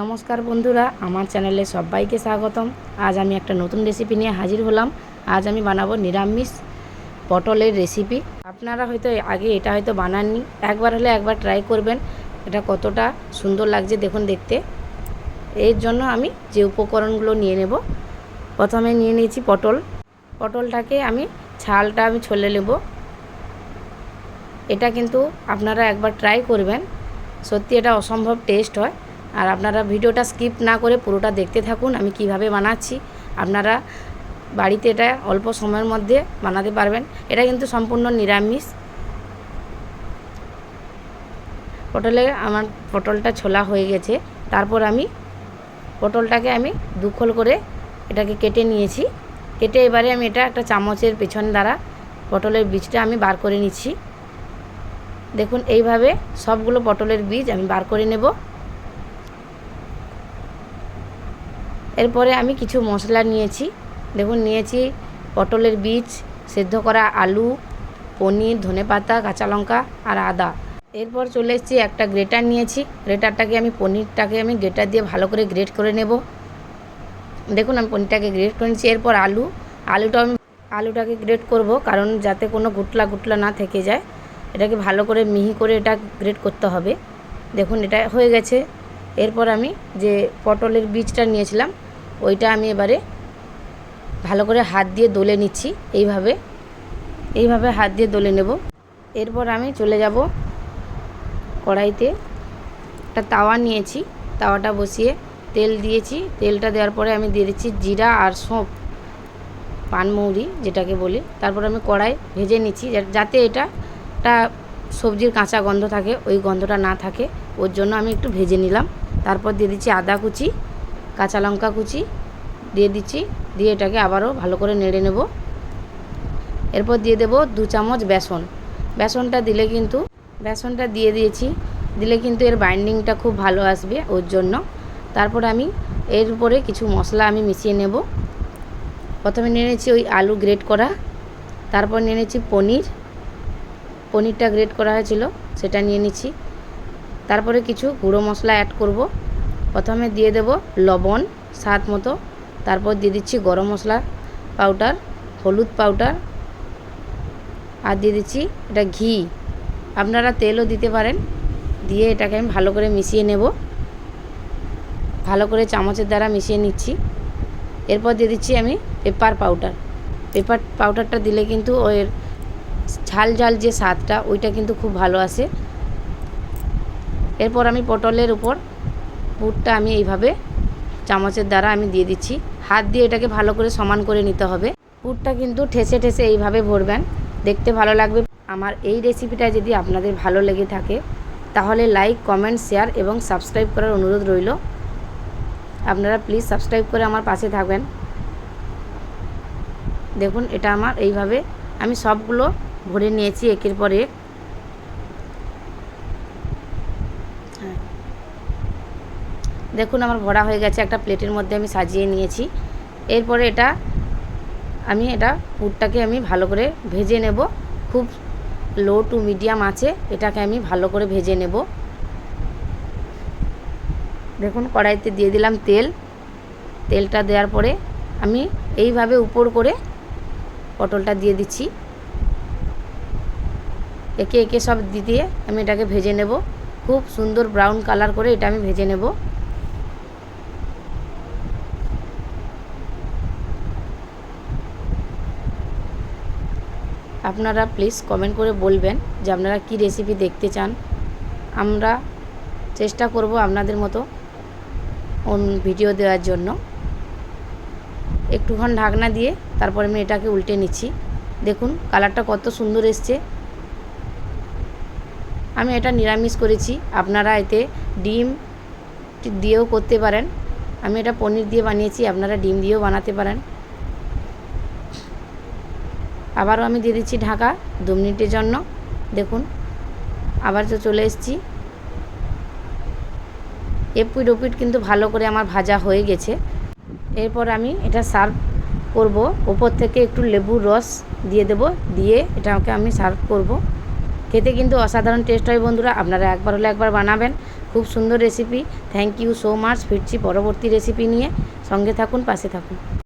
নমস্কার বন্ধুরা, আমার চ্যানেলে সবাইকে স্বাগতম। আজ আমি একটা নতুন রেসিপি নিয়ে হাজির হলাম। আজ আমি বানাবো নিরামিষ পটলের রেসিপি আপনারা হয়তো আগে এটা হয়তো বানাননি, একবার হলে একবার ট্রাই করবেন। এটা কতটা সুন্দর লাগছে দেখুন দেখতে। এর জন্য আমি যে উপকরণগুলো নিয়ে নেব, প্রথমে নিয়ে নিয়েছি পটল। পটলটাকে আমি ছালটা আমি ছলে নেব। এটা কিন্তু আপনারা একবার ট্রাই করবেন। সত্যি এটা অসম্ভব টেস্ট হয়। আর আপনারা ভিডিওটা স্কিপ না করে পুরোটা দেখতে থাকুন, আমি কীভাবে বানাচ্ছি। আপনারা বাড়িতে এটা অল্প সময়ের মধ্যে বানাতে পারবেন। এটা কিন্তু সম্পূর্ণ নিরামিষ। পটলে আমার পটলটা ছোলা হয়ে গেছে। তারপর আমি পটলটাকে আমি দুখল করে এটাকে কেটে নিয়েছি। কেটে এবারে আমি এটা একটা চামচের পেছন দ্বারা পটলের বীজটা আমি বার করে নিচ্ছি। দেখুন, এইভাবে সবগুলো পটলের বীজ আমি বার করে নেব। এরপরে আমি কিছু মশলা নিয়েছি। দেখুন, নিয়েছি পটলের বীজ, সেদ্ধ করা আলু, পনির, ধনেপাতা, কাঁচা লঙ্কা আর আদা। এরপর চলে এসেছি, একটা গ্রেটার নিয়েছি। গ্রেটারটাকে আমি পনিরটাকে আমি গ্রেটার দিয়ে ভালো করে গ্রেট করে নেব। দেখুন, আমি পনিরটাকে গ্রেট করে নিচ্ছি এরপর আলু, আলুটা আমি, আলুটাকে গ্রেট করব কারণ যাতে কোনো গুটলা গুটলা না থেকে যায়। এটাকে ভালো করে মিহি করে এটা গ্রেট করতে হবে। দেখুন, এটা হয়ে গেছে। এরপর আমি যে পটলের বীজটা নিয়েছিলাম ওইটা আমি এবারে ভালো করে হাত দিয়ে দলে নিচ্ছি এইভাবে। এইভাবে হাত দিয়ে দলে নেব। এরপর আমি চলে যাব কড়াইতে। একটা তাওয়া নিয়েছি, তাওয়াটা বসিয়ে তেল দিয়েছি। তেলটা দেওয়ার পরে আমি দিয়ে দিচ্ছি জিরা আর সঁপ পানমৌরি, যেটাকে বলি। তারপর আমি কড়াই ভেজে নিচ্ছি যাতে এটা একটা সবজির কাঁচা গন্ধ থাকে, ওই গন্ধটা না থাকে, ওর জন্য আমি একটু ভেজে নিলাম। তারপর দিয়ে দিচ্ছি আদা কুচি কাঁচা লঙ্কা কুচি দিয়ে দিচ্ছি, দিয়ে এটাকে আবারও ভালো করে নেড়ে নেব। এরপর দিয়ে দেব দু চামচ বেসন। বেসনটা দিলে কিন্তু, বেসনটা দিয়ে দিয়েছি, দিলে কিন্তু এর বাইন্ডিংটা খুব ভালো আসবে ওর জন্য। তারপর আমি এর উপরে কিছু মশলা আমি মিশিয়ে নেব। প্রথমে নিয়ে নিয়েছি ওই আলু গ্রেট করা, তারপর নিয়ে নিয়েছি পনির। পনিরটা গ্রেট করা হয়েছিল, সেটা নিয়ে নিচ্ছি। তারপরে কিছু গুঁড়ো মশলা অ্যাড করব। প্রথমে দিয়ে দেব লবণ, স্বাদ মতো। তারপর দিয়ে দিচ্ছি গরম মশলা পাউডার হলুদ পাউডার আর দিয়ে দিচ্ছি এটা ঘি। আপনারা তেলও দিতে পারেন। দিয়ে এটাকে আমি ভালো করে মিশিয়ে নেব। ভালো করে চামচের দ্বারা মিশিয়ে নিচ্ছি। এরপর দিয়ে দিচ্ছি আমি পেপার পাউডার পেপার পাউডারটা দিলে কিন্তু ওর ঝাল ঝাল যে স্বাদটা, ওইটা কিন্তু খুব ভালো আসে। এরপর আমি পটলের উপর পুরটা আমি এইভাবে চামচের দ্বারা আমি দিয়ে দিচ্ছি। হাত দিয়ে এটাকে ভালো করে সমান করে নিতে হবে। পুরটা কিন্তু ঠেসে ঠেসে এইভাবে ভরবেন। দেখতে ভালো লাগবে। আমার এই রেসিপিটা যদি আপনাদের ভালো লেগে থাকে, তাহলে লাইক, কমেন্ট, শেয়ার এবং সাবস্ক্রাইব করার অনুরোধ রইল। আপনারা প্লিজ সাবস্ক্রাইব করে আমার পাশে থাকবেন। দেখুন, এটা আমার এইভাবে আমি সবগুলো ভরে নিয়েছি একের পর এক। দেখুন আমার ভরা হয়ে গেছে, একটা প্লেটের মধ্যে আমি সাজিয়ে নিয়েছি। এরপরে এটা আমি, এটা পুরটাকে আমি ভালো করে ভেজে নেব। খুব লো টু মিডিয়াম আছে, এটাকে আমি ভালো করে ভেজে নেব। দেখুন, কড়াইতে দিয়ে দিলাম তেল। তেলটা দেওয়ার পরে আমি এইভাবে উপর করে পটলটা দিয়ে দিচ্ছি। একে একে সব দিয়ে আমি এটাকে ভেজে নেব। খুব সুন্দর ব্রাউন কালার করে এটা আমি ভেজে নেব। আপনারা প্লিজ কমেন্ট করে বলবেন যে আপনারা কি রেসিপি দেখতে চান। আমরা চেষ্টা করব আপনাদের মতো ভিডিও দেওয়ার জন্য। একটুক্ষণ ঢাকনা দিয়ে তারপরে আমি এটাকে উল্টে নিচ্ছি। দেখুন কালারটা কত সুন্দর এসছে। আমি এটা নিরামিষ করেছি। আপনারা এতে ডিম দিয়েও করতে পারেন। আমি এটা পনির দিয়ে বানিয়েছি, আপনারা ডিম দিয়েও বানাতে পারেন। আবারও আমি দিয়ে দিচ্ছি ঢাকা দু মিনিটের জন্য। দেখুন, আবার তো চলে এসেছি। এপিট ওপিট কিন্তু ভালো করে আমার ভাজা হয়ে গেছে। এরপর আমি এটা সার্ভ করব। ওপর থেকে একটু লেবুর রস দিয়ে দেব। দিয়ে এটাকে আমি সার্ভ করব। খেতে কিন্তু অসাধারণ টেস্ট হয় বন্ধুরা। আপনারা একবার হলে একবার বানাবেন। খুব সুন্দর recipe. Thank you so much ফিরছি পরবর্তী রেসিপি নিয়ে। সঙ্গে থাকুন, পাশে থাকুন।